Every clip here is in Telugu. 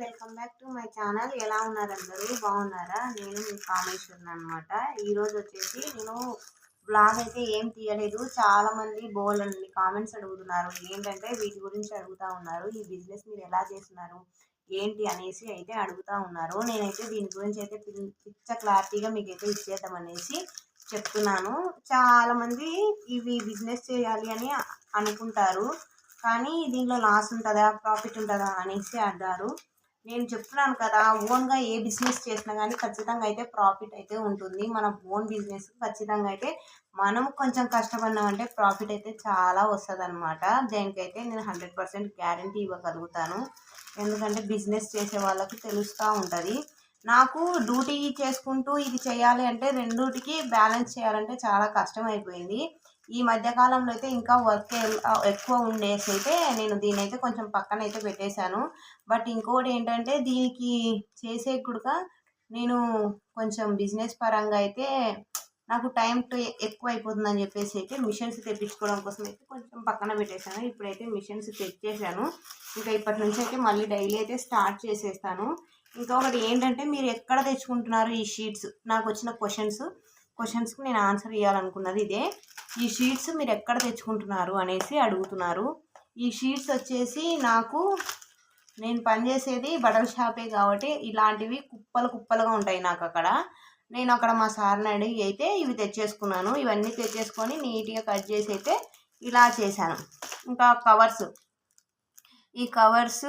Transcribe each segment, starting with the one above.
Welcome back to my channel ఎలా ఉన్నారు అందరూ? బాగున్నారా? నేను మీ కామేశ్వరిని అనమాట ఈరోజు వచ్చేసి నేను బ్లాగ్ అయితే ఏం తీయలేదు. చాలా మంది బోల్ అండి కామెంట్స్ అడుగుతున్నారు. ఏంటంటే వీటి గురించి అడుగుతా ఉన్నారు. ఈ బిజినెస్ మీరు ఎలా చేస్తున్నారు? ఏంటి అనేసి అయితే అడుగుతా ఉన్నారు. నేనైతే దీని గురించి అయితే పిచ్చ క్లారిటీగా మీకు అయితే ఇచ్చేద్దాం అనేసి చెప్తున్నాను. చాలామంది ఇవి బిజినెస్ చేయాలి అని అనుకుంటారు. కానీ దీంట్లో లాస్ ఉంటుందా? ప్రాఫిట్ ఉంటుందా? అనేసి అడ్డారు నేను చెప్తున్నాను కదా ఓన్గా ఏ బిజినెస్ చేసినా కానీ ఖచ్చితంగా అయితే ప్రాఫిట్ అయితే ఉంటుంది. మన ఓన్ బిజినెస్ ఖచ్చితంగా అయితే మనం కొంచెం కష్టపడినామంటే ప్రాఫిట్ అయితే చాలా వస్తుంది అనమాట దేనికైతే నేను హండ్రెడ్ పర్సెంట్ గ్యారంటీ ఇవ్వగలుగుతాను. ఎందుకంటే బిజినెస్ చేసే వాళ్ళకి తెలుస్తూ ఉంటుంది. నాకు డ్యూటీ చేసుకుంటూ ఇది చేయాలి అంటే రెండుటికి బ్యాలెన్స్ చేయాలంటే చాలా కష్టం అయిపోయింది ఈ మధ్యకాలంలో అయితే ఇంకా వర్క్ ఎక్కువ ఉండేసి అయితే నేను దీని అయితే కొంచెం పక్కన అయితే పెట్టేశాను. బట్ ఇంకోటి ఏంటంటే దీనికి చేసే కూడా నేను కొంచెం బిజినెస్ పరంగా అయితే నాకు టైం ఎక్కువ అయిపోతుందని చెప్పేసి అయితే మిషన్స్ తెప్పించుకోవడం కోసం అయితే కొంచెం పక్కన పెట్టేశాను. ఇప్పుడైతే మిషన్స్ తెచ్చేసాను ఇంకా ఇప్పటి నుంచి అయితే మళ్ళీ డైలీ అయితే స్టార్ట్ చేసేస్తాను. ఇంకా ఒకటి ఏంటంటే మీరు ఎక్కడ తెచ్చుకుంటున్నారు ఈ షీట్స్ నాకు వచ్చిన క్వశ్చన్స్ క్వశ్చన్స్కి నేను ఆన్సర్ ఇవ్వాలనుకున్నది ఇదే. ఈ షీట్స్ మీరు ఎక్కడ తెచ్చుకుంటున్నారు అనేసి అడుగుతున్నారు. ఈ షీట్స్ వచ్చేసి నాకు నేను పనిచేసేది బట్టల షాపే కాబట్టి ఇలాంటివి కుప్పలు కుప్పలుగా ఉంటాయి నాకు అక్కడ నేను అక్కడ మా సార్ని అడిగి అయితే ఇవి తెచ్చేసుకున్నాను. ఇవన్నీ తెచ్చేసుకొని నీట్గా కట్ చేసి అయితే ఇలా చేశాను. ఇంకా కవర్స్. ఈ కవర్స్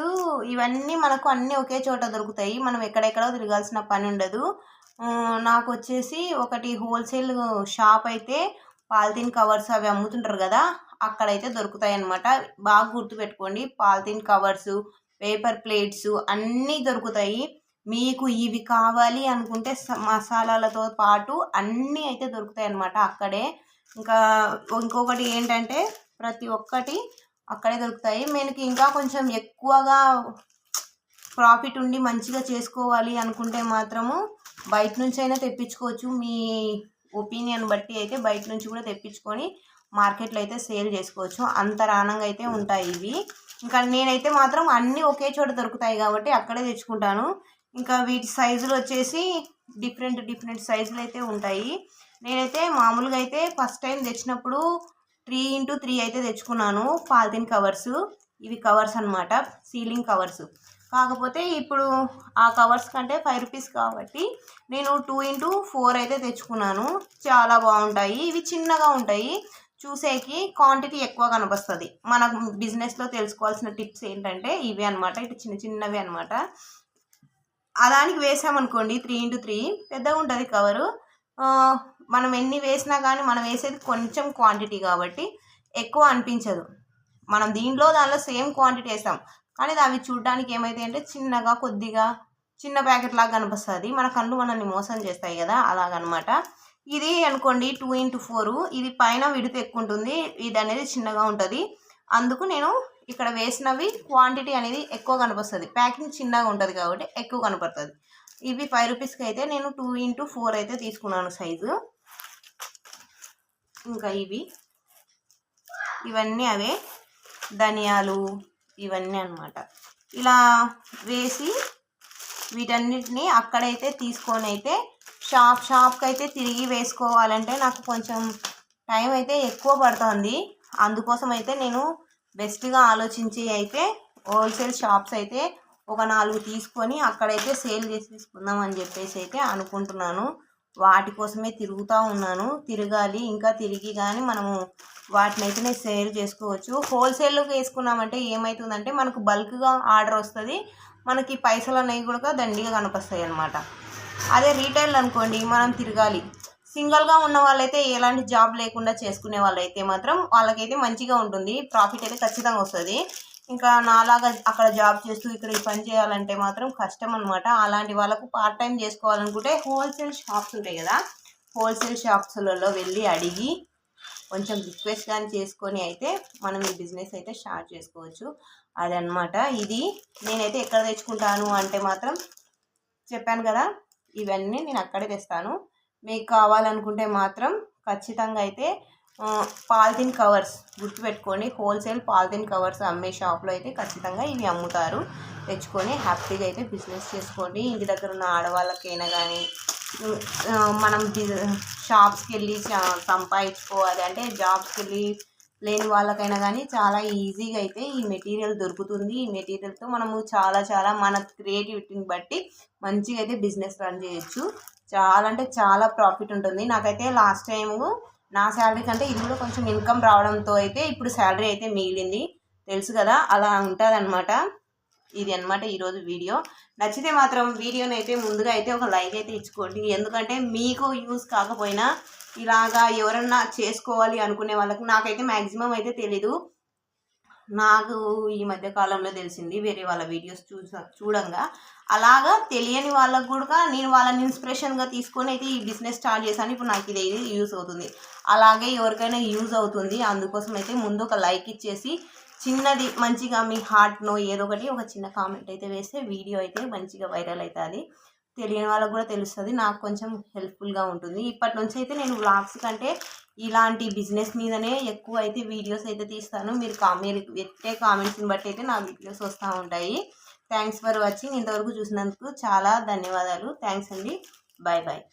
ఇవన్నీ మనకు అన్నీ ఒకే చోట దొరుకుతాయి. మనం ఎక్కడెక్కడో తిరగాల్సిన పని ఉండదు. నాకు వచ్చేసి ఒకటి హోల్సేల్ షాప్ అయితే పాలిథిన్ కవర్స్ అవి అమ్ముతుంటారు కదా అక్కడైతే దొరుకుతాయి అనమాట బాగా గుర్తుపెట్టుకోండి పాలిథిన్ కవర్స్ పేపర్ ప్లేట్స్ అన్నీ దొరుకుతాయి. మీకు ఇవి కావాలి అనుకుంటే మసాలాలతో పాటు అన్నీ అయితే దొరుకుతాయి అన్నమాట అక్కడే. ఇంకా ఇంకొకటి ఏంటంటే ప్రతి ఒక్కటి అక్కడే దొరుకుతాయి. మనకి ఇంకా కొంచెం ఎక్కువగా ప్రాఫిట్ ఉండి మంచిగా చేసుకోవాలి అనుకుంటే మాత్రము బయట నుంచి అయినా తెప్పించుకోవచ్చు. మీ ఒపీనియన్ బట్టి అయితే బయట నుంచి కూడా తెప్పించుకొని మార్కెట్లో అయితే సేల్ చేసుకోవచ్చు. అంత రానంగా అయితే ఉంటాయి ఇవి. ఇంకా నేనైతే మాత్రం అన్నీ ఒకే చోట దొరుకుతాయి కాబట్టి అక్కడే తెచ్చుకుంటాను. ఇంకా వీటి సైజులు వచ్చేసి డిఫరెంట్ డిఫరెంట్ సైజులు అయితే ఉంటాయి. నేనైతే మామూలుగా అయితే ఫస్ట్ టైం తెచ్చినప్పుడు త్రీ ఇంటూ త్రీ అయితే తెచ్చుకున్నాను. Polythene covers. ఇవి కవర్స్ అనమాట సీలింగ్ కవర్స్. కాకపోతే ఇప్పుడు ఆ కవర్స్ కంటే ఫైవ్ రూపీస్ కాబట్టి నేను టూ ఇంటూ ఫోర్ అయితే తెచ్చుకున్నాను. చాలా బాగుంటాయి. ఇవి చిన్నగా ఉంటాయి. చూసేకి క్వాంటిటీ ఎక్కువ కనిపిస్తుంది. మన బిజినెస్లో తెలుసుకోవాల్సిన టిప్స్ ఏంటంటే ఇవి అనమాట ఇటు చిన్న చిన్నవి అనమాట అలానికి వేసామనుకోండి త్రీ ఇంటూ త్రీ పెద్దగా ఉంటుంది కవరు. మనం ఎన్ని వేసినా కానీ మనం వేసేది కొంచెం క్వాంటిటీ కాబట్టి ఎక్కువ అనిపించదు. మనం దీంట్లో దానిలో సేమ్ క్వాంటిటీ వేస్తాం. కానీ అవి చూడడానికి ఏమైతే అంటే చిన్నగా కొద్దిగా చిన్న ప్యాకెట్ లాగా కనిపిస్తుంది. మన కళ్ళు మనల్ని మోసం చేస్తాయి కదా అలాగనమాట. ఇది అనుకోండి టూ ఇంటూ ఫోర్. ఇది పైన విడుత ఎక్కువ ఉంటుంది ఇది అనేది చిన్నగా ఉంటుంది. అందుకు నేను ఇక్కడ వేసినవి క్వాంటిటీ అనేది ఎక్కువ కనిపిస్తుంది. ప్యాకింగ్ చిన్నగా ఉంటుంది కాబట్టి ఎక్కువ కనపడుతుంది. ఇవి ఫైవ్ రూపీస్కి అయితే నేను టూ ఇంటూ ఫోర్ అయితే తీసుకున్నాను సైజు. ఇంకా ఇవి. ఇవన్నీ అవే. ధనియాలు ఇవన్నీ అనమాట ఇలా వేసి వీటన్నిటిని అక్కడైతే తీసుకొని అయితే షాప్ షాప్కి అయితే తిరిగి వేసుకోవాలంటే నాకు కొంచెం టైం అయితే ఎక్కువ పడుతుంది. అందుకోసం అయితే నేను బెస్ట్గా ఆలోచించి అయితే హోల్సేల్ షాప్స్ అయితే ఒక నాలుగు తీసుకొని అక్కడైతే సేల్ చేసేసుకుందాం అని చెప్పేసి అయితే అనుకుంటున్నాను. వాటి కోసమే తిరుగుతూ ఉన్నాను. తిరగాలి ఇంకా తిరిగి కానీ మనము వాటిని అయితే నేను సేల్ చేసుకోవచ్చు. హోల్సేల్లోకి వేసుకున్నామంటే ఏమవుతుందంటే మనకు బల్క్గా ఆర్డర్ వస్తుంది. మనకి పైసలు అనేవి కూడా దండిగా కనిపిస్తాయి అనమాట అదే రీటైల్ అనుకోండి మనం తిరగాలి. సింగిల్గా ఉన్న వాళ్ళైతే ఎలాంటి జాబ్ లేకుండా చేసుకునే వాళ్ళైతే మాత్రం వాళ్ళకైతే మంచిగా ఉంటుంది. ప్రాఫిట్ అయితే ఖచ్చితంగా వస్తుంది. ఇంకా నాలాగా అక్కడ జాబ్ చేస్తూ ఇక్కడ ఈ పని చేయాలంటే మాత్రం కష్టం అనమాట అలాంటి వాళ్ళకు పార్ట్ టైం చేసుకోవాలనుకుంటే హోల్సేల్ షాప్స్ ఉంటాయి కదా. హోల్సేల్ షాప్స్లలో వెళ్ళి అడిగి కొంచెం రిక్వెస్ట్ కానీ చేసుకొని అయితే మనం ఈ బిజినెస్ అయితే స్టార్ట్ చేసుకోవచ్చు. అదనమాట ఇది నేనైతే ఎక్కడ తెచ్చుకుంటాను అంటే మాత్రం చెప్పాను కదా ఇవన్నీ నేను అక్కడే తెస్తాను. మీకు కావాలనుకుంటే మాత్రం ఖచ్చితంగా అయితే పాలిథిన్ కవర్స్ గుర్తుపెట్టుకొని హోల్సేల్ పాలిథిన్ కవర్స్ అమ్మే షాప్లో అయితే ఖచ్చితంగా ఇవి అమ్ముతారు. తెచ్చుకొని హ్యాపీగా అయితే బిజినెస్ చేసుకోండి. ఇంటి దగ్గర ఉన్న ఆడవాళ్ళకైనా కానీ మనం షాప్స్కి వెళ్ళి సంపాదించుకోవాలి అంటే జాబ్స్కి వెళ్ళి లేని వాళ్ళకైనా కానీ చాలా ఈజీగా అయితే ఈ మెటీరియల్ దొరుకుతుంది. ఈ మెటీరియల్తో మనము చాలా చాలా మన క్రియేటివిటీని బట్టి మంచిగా అయితే బిజినెస్ రన్ చేయొచ్చు. చాలా అంటే చాలా ప్రాఫిట్ ఉంటుంది. నాకైతే లాస్ట్ టైము నా శాలరీ కంటే ఇందులో కొంచెం ఇన్కమ్ రావడంతో అయితే ఇప్పుడు శాలరీ అయితే మిగిలింది. తెలుసు కదా? అలా ఉంటుంది ఇది అనమాట ఈరోజు వీడియో. నచ్చితే మాత్రం వీడియోని అయితే ముందుగా అయితే ఒక లైక్ అయితే ఇచ్చుకోండి. ఎందుకంటే మీకు యూస్ కాకపోయినా ఇలాగా ఎవరన్నా చేసుకోవాలి అనుకునే వాళ్ళకి నాకైతే మ్యాక్సిమం అయితే తెలీదు. నాకు ఈ మధ్య కాలంలో తెలిసింది వేరే వాళ్ళ వీడియోస్ చూసా చూడంగా. అలాగా తెలియని వాళ్ళకు కూడా నేను వాళ్ళని ఇన్స్పిరేషన్గా తీసుకొని అయితే ఈ బిజినెస్ స్టార్ట్ చేశాను. ఇప్పుడు నాకు ఇది యూస్ అవుతుంది. అలాగే ఎవరికైనా యూజ్ అవుతుంది. అందుకోసం అయితే ముందు ఒక లైక్ ఇచ్చేసి చిన్నది మంచిగా మీ హార్ట్నో ఏదో ఒకటి ఒక చిన్న కామెంట్ అయితే వేస్తే వీడియో అయితే మంచిగా వైరల్ అవుతుంది తెలియని వాళ్ళకు కూడా తెలుస్తుంది. నాకు కొంచెం హెల్ప్ఫుల్గా ఉంటుంది. ఇప్పటి నుంచి అయితే నేను వ్లాగ్స్ కంటే ఇలాంటి బిజినెస్ మీదనే ఎక్కువ అయితే వీడియోస్ అయితే తీస్తాను. మీరు కా మీరు పెట్టే కామెంట్స్ని బట్టి అయితే నా వీడియోస్ వస్తూ ఉంటాయి. Thanks for watching. ఇంతవరకు చూసినందుకు చాలా ధన్యవాదాలు. థ్యాంక్స్ అండి. Bye bye